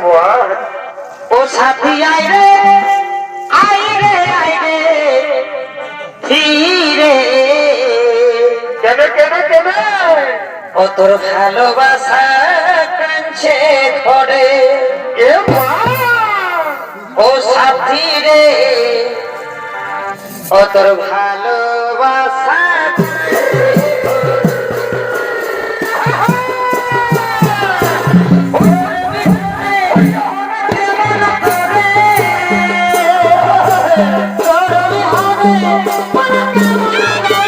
ও সাথী I রে I রে I রে ফিরে কেন কেন কেন ও তোর ভালোবাসা কাঁদছে ঘরে। এ মা। ও সাথী রে ও তোর ভালোবাসা পরাণ